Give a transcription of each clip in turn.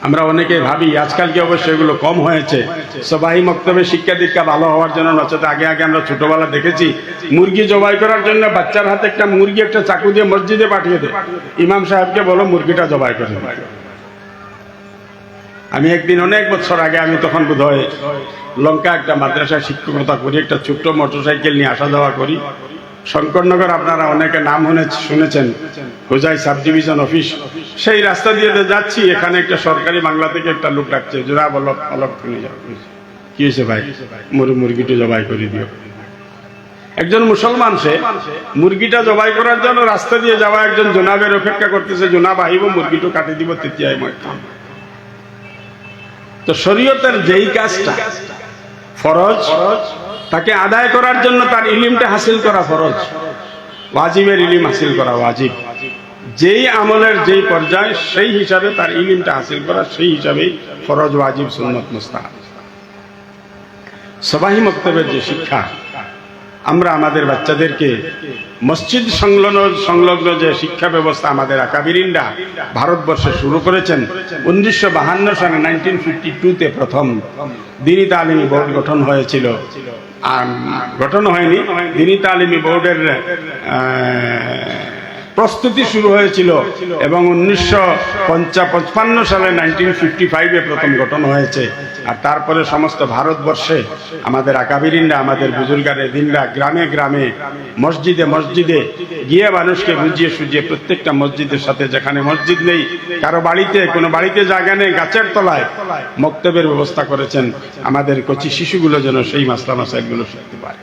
আমরা অনেকে ভাবি, আজকাল কি অবশ্যই এগুলো কম হয়েছে? সবাই মক্তবে শিক্ষা দীক্ষা ভালো হওয়ার জন্য নচেত। আগে আগে আমরা ছোটবেলা দেখেছি, মুরগি জবাই করার জন্য বাচ্চার হাতে একটা মুরগি, একটা চাকু দিয়ে মসজিদে পাঠিয়ে দেয়। ইমাম সাহেবকে বলো, মুরগিটা জবাই করে। আমি একদিন অনেক বছর আগে, আমি তখন বোধ হয় লঙ্কা একটা মাদ্রাসায় শিক্ষকতা করি, একটা ছোট্ট মোটরসাইকেল নিয়ে আসা যাওয়া করি। শঙ্করনগর আপনারা অনেকে নাম শুনে- শুনেছেন। Hojai sub division office. সেই রাস্তা দিয়ে যাচ্ছি, এখানে একটা সরকারি বাংলা থেকে একটা লোক ডাকছে জোড়া বলক অলক কি হয়েছে ভাই? মুরু মুরগিটা জবাই করে দিও। একজন মুসলমান সে মুরগিটা জবাই করার জন্য রাস্তা দিয়ে যাওয়া একজন জোনাবের অপেক্ষা করতেছে, জোনাব আহিব, মুরগিটা কাটি দিব, তেতিয়াই মই তো শরীয়তের যেই কাজটা, ফরজ, তাকে আদায় করার জন্য তার ইলিমটা হাসিল করা ফরজ। ওয়াজিবের ইলিম হাসিল করা ওয়াজিব। যেই আমলের যেই পর্যায়, সেই হিসাবে তার ইলিমটা হাসিল করা, সেই হিসাবেই ফরজ, ওয়াজিব, সুন্নত মুস্তাহাব। সবাহি মক্তবের যে শিক্ষা, আমরা আমাদের বাচ্চাদেরকে মসজিদ সংলগ্ন সংলগ্ন যে শিক্ষা ব্যবস্থা আমাদের আকাবিরিনরা ভারতবর্ষে শুরু করেছেন, উনিশশো বাহান্ন সালে নাইনটিন ফিফটি টুতে প্রথম দিনী তালিমি বোর্ড গঠন হয়েছিল। আর গঠন হয়নি, দিনী তালিমি বোর্ডের প্রস্তুতি শুরু হয়েছিল এবং উনিশশো পঞ্চা পঞ্চান্ন সালে নাইনটিন ফিফটি ফাইভে প্রথম গঠন হয়েছে। আর তারপরে সমস্ত ভারতবর্ষে আমাদের আকাবিরিনরা, আমাদের বুজুর্গারে দিনরা গ্রামে গ্রামে, মসজিদে মসজিদে গিয়ে মানুষকে বুঝিয়ে সুঝিয়ে প্রত্যেকটা মসজিদের সাথে, যেখানে মসজিদ নেই, কারও বাড়িতে, কোনো বাড়িতে জায়গা নেই, গাছের তলায় মক্তবের ব্যবস্থা করেছেন। আমাদের কচি শিশুগুলো যেন সেই মাসলা মাসাইলগুলো শিখতে পারে।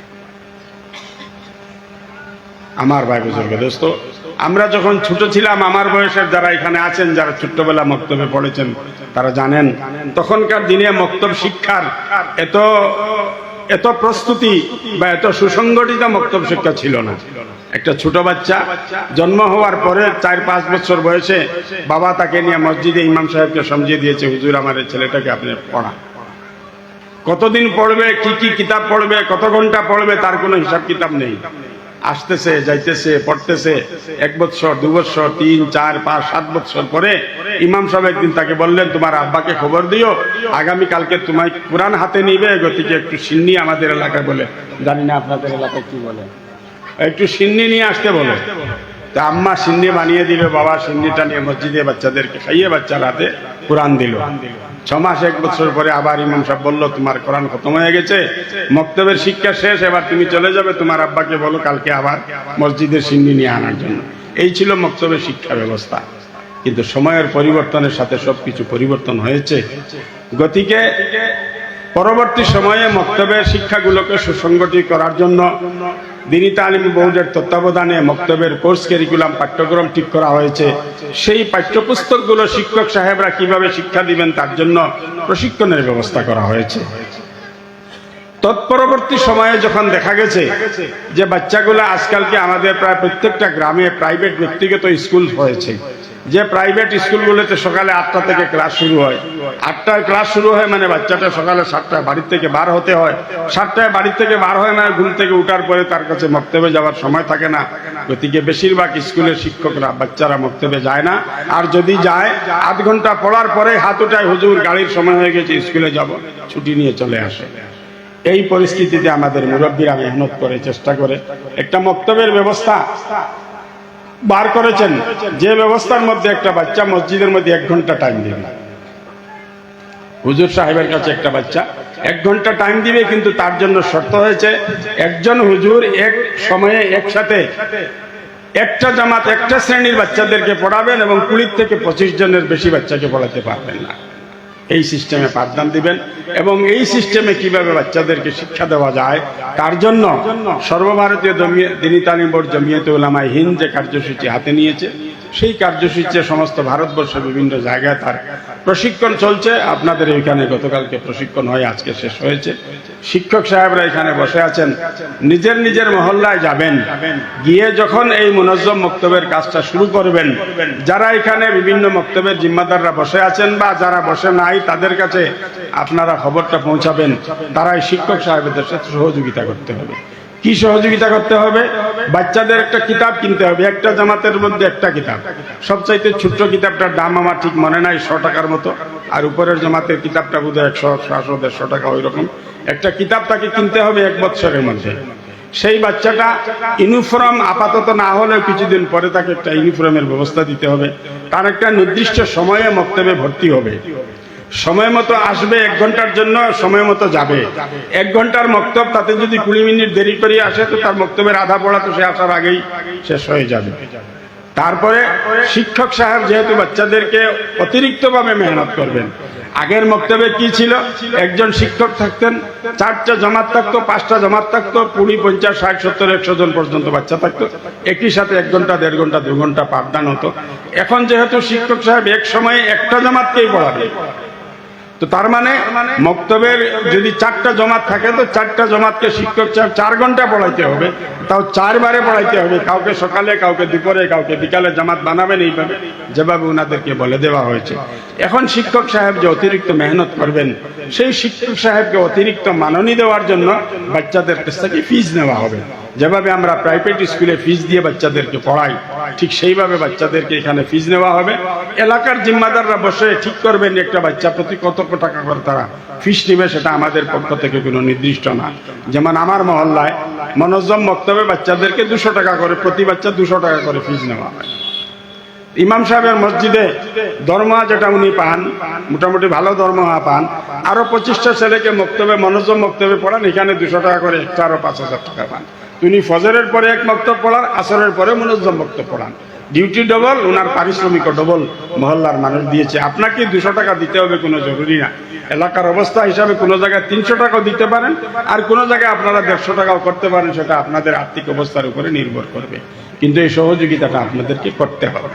আমার ভাই বুজুর্গ, দোস্ত আমরা যখন ছোট ছিলাম, আমার বয়সের যারা এখানে আছেন, যারা ছোট্টবেলা মক্তবে পড়েছেন, তারা জানেন, তখনকার দিনে মক্তব শিক্ষার এত এত প্রস্তুতি বা এত সুসংগঠিত মক্তব শিক্ষা ছিল না। একটা ছোট বাচ্চা জন্ম হওয়ার পরে চার, পাঁচ বছর বয়সে বাবা তাকে নিয়ে মসজিদে ইমাম সাহেবকে সমঝিয়ে দিয়েছে, হুজুর, আমার ছেলেটাকে আপনি পড়া। কতদিন পড়বে, কি কি কিতাব পড়বে, কত ঘণ্টা পড়বে, তার কোনো হিসাব কিতাব নেই। আসতেছে, যাইতেছে, পড়তেছে, এক বছর দু বছর তিন, চার, পাঁচ, সাত বছর পরে ইমাম সাহেব একদিন তাকে বললেন, তোমার আব্বাকে খবর দিও আগামী কালকে তোমায় কোরআন হাতে নিবে, গতিকে একটু সিন্নি আমাদের এলাকায় বলে। জানি না আপনাদের এলাকায় কি বলে। একটু সিন্নি নিয়ে আসতে বলে। তা আম্মা সিন্নি বানিয়ে দিবে, বাবা সিন্নিটা নিয়ে মসজিদে বাচ্চাদেরকে খাইয়ে বাচ্চার হাতে কোরআন দিল। ছ মাস এক বছর পরে আবার ইমাম সাহেব বলল, তোমার কোরআন খতম হয়ে গেছে, মক্তবের শিক্ষা শেষ, এবার তুমি চলে যাবে, তোমার আব্বাকে বলো কালকে আবার মসজিদের সিন্নি নিয়ে আনার জন্য। এই ছিল মক্তবের শিক্ষা ব্যবস্থা। কিন্তু সময়ের পরিবর্তনের সাথে সবকিছু পরিবর্তন হয়েছে। গতিকে পরবর্তী সময়ে মক্তবের শিক্ষাগুলোকে সুসংগঠিত করার জন্য দিনী তালিম বোর্ডের তত্ত্বাবধানে মক্তবের কোর্স কারিকুলাম পাঠ্যক্রম ঠিক করা হয়েছে। সেই পাঠ্যপুস্তকগুলো শিক্ষক সাহেবরা কীভাবে শিক্ষা দিবেন তার জন্য প্রশিক্ষণের ব্যবস্থা করা হয়েছে। তৎপরবর্তী সময়ে যখন দেখা গেছে যে বাচ্চাগুলো আজকালকে আমাদের প্রায় প্রত্যেকটা গ্রামে প্রাইভেট ব্যক্তিগত স্কুল হয়েছে, যে প্রাইভেট স্কুলগুলোতে সকালে আটটা থেকে ক্লাস শুরু হয়। আটটায় ক্লাস শুরু হয় মানে বাচ্চাটা সকালে সাতটায় বাড়ির থেকে বার হতে হয়। সাতটায় বাড়ির থেকে বার হয় না, ঘুম থেকে উঠার পরে তার কাছে মক্তবে যাওয়ার সময় থাকে না। গতিকে বেশিরভাগ স্কুলের শিক্ষকরা বাচ্চারা মক্তবে যায় না। আর যদি যায়, আধ ঘণ্টা পড়ার পরে হাত উঠায়, হুজুর, গাড়ির সময় হয়ে গেছে, স্কুলে যাব, ছুটি নিয়ে চলে আসে। এই পরিস্থিতিতে আমাদের মুরব্বীরা মেহনত করে, চেষ্টা করে। একটা মক্তবের ব্যবস্থা বার করেছেন। যে ব্যবস্থার মধ্যে একটা বাচ্চা মসজিদের মধ্যে এক ঘণ্টা টাইম দেবে। হুজুর সাহেবের কাছে একটা বাচ্চা। এক ঘণ্টা টাইম দিবে কিন্তু তার জন্য শর্ত হয়েছে, একজন হুজুর এক সময়ে একসাথে একটা জামাত একটা শ্রেণির বাচ্চাদেরকে পড়াবেন এবং কুড়ি থেকে পঁচিশ জনের বেশি বাচ্চাকে পড়াতে পারবেন না। এই সিস্টেমে পাঠদান দিবেন এবং এই সিস্টেমে কীভাবে বাচ্চাদেরকে শিক্ষা দেওয়া যায়, তার জন্য সর্বভারতীয় দিনী তালিম বোর্ড জমিয়তে ওলামায় হিন্দ যে কার্যসূচি হাতে নিয়েছে সেই কার্যসূচিতে সমস্ত ভারতবর্ষের বিভিন্ন জায়গায় তার প্রশিক্ষণ চলছে। আপনাদের এখানে গতকালকে প্রশিক্ষণ হয়, আজকে শেষ হয়েছে। শিক্ষক সাহেবরা এখানে বসে আছেন। নিজের নিজের মহল্লায় যাবেন। গিয়ে যখন এই মুনজ্জম মক্তবের কাজটা শুরু করবেন, যারা এখানে বিভিন্ন মক্তবের জিম্মাদাররা বসে আছেন বা যারা বসে নাই, তাদের কাছে আপনারা খবরটা পৌঁছাবেন। তারাই শিক্ষক সাহেবদের সাথে সহযোগিতা করতে হবে। কি সহযোগিতা করতে হবে? বাচ্চাদের একটা কিতাব কিনতে হবে, একটা জামাতের মধ্যে একটা কিতাব। সবচাইতে ছোট্ট কিতাবটার দাম আমার ঠিক মনে নাই, শ টাকার মতো। আর উপরের জামাতের কিতাবটা বোধ হয় একশো সাতশো দেড়শো টাকা ওই রকম একটা কিতাব তাকে কিনতে হবে এক বছরের মধ্যে। সেই বাচ্চাটা ইউনিফর্ম আপাতত না হলেও কিছুদিন পরে তাকে একটা ইউনিফর্মের ব্যবস্থা দিতে হবে। তার একটা নির্দিষ্ট সময়ে মক্তবে ভর্তি হবে। সময় মতো আসবে এক ঘণ্টার জন্য, সময় মতো যাবে। এক ঘণ্টার মক্তব, তাতে যদি কুড়ি মিনিট দেরি করে আসে, তো তার মক্তবের আধা পড়া তো সে আসার আগেই শেষ হয়ে যাবে। তারপরে শিক্ষক সাহেব যেহেতু বাচ্চাদেরকে অতিরিক্তভাবে মেহনত করবেন, আগের মক্তবে কি ছিল? একজন শিক্ষক থাকতেন, চারটা জমাত থাকতো, পাঁচটা জমাত থাকতো, কুড়ি, পঞ্চাশ, ষাট, সত্তর, একশো জন পর্যন্ত বাচ্চা থাকতো। একই সাথে এক ঘণ্টা, দেড় ঘণ্টা, দু ঘণ্টা পাঠদান হতো। এখন যেহেতু শিক্ষক সাহেব এক সময়ে একটা জামাতকেই পড়াবে তো তার মানে মক্তবের যদি চারটা জমাত থাকে, তো চারটা জমাতকে শিক্ষক চার ঘণ্টা পড়াইতে হবে। তাও চারবারে পড়াইতে হবে। কাউকে সকালে, কাউকে দুপুরে, কাউকে বিকালে জামাত বানাবেন এইভাবে। যেভাবে ওনাদেরকে বলে দেওয়া হয়েছে। এখন শিক্ষক সাহেব যে অতিরিক্ত মেহনত করবেন, সেই শিক্ষক সাহেবকে অতিরিক্ত মাননি দেওয়ার জন্য বাচ্চাদের কাছ থেকে ফিজ নেওয়া হবে। যেভাবে আমরা প্রাইভেট স্কুলে ফিজ দিয়ে বাচ্চাদেরকে পড়াই, ঠিক সেইভাবে বাচ্চাদেরকে এখানে ফিজ নেওয়া হবে। এলাকার জিম্মাদাররা বসে ঠিক করবেন একটা বাচ্চা প্রতি কত টাকা করে তারা ফিস নেবে সেটা আমাদের পক্ষ থেকে কোনো নির্দিষ্ট না। যেমন আমার মহল্লায় মনোজম বক্তব্যে বাচ্চাদেরকে দুশো টাকা করে, প্রতি বাচ্চা দুশো টাকা করে ফিজ নেওয়া হয়। ইমাম সাহেবের মসজিদে দরমা যেটা উনি পান, মোটামুটি ভালো দরমা পান, আরও পঁচিশটা ছেলেকে মক্তবে, মনোজম মক্তবে পড়ান, এখানে দুশো টাকা করে একটা আরও পাঁচ হাজার টাকা পান। তিনি ফজরের পরে এক মক্তব পড়ান, আসরের পরে মনোজম মক্তব পড়ান। ডিউটি ডবল ওনার পারিশ্রমিকও ডবল, মহল্লার মানুষ দিয়েছে। আপনাকে দুশো টাকা দিতে হবে কোনো জরুরি না। এলাকার অবস্থা হিসাবে কোনো জায়গায় তিনশো টাকাও দিতে পারেন, আর কোনো জায়গায় আপনারা দেড়শো টাকাও করতে পারেন, সেটা আপনাদের আর্থিক অবস্থার উপরে নির্ভর করবে। কিন্তু এই সহযোগিতাটা আপনাদেরকে করতে হবে।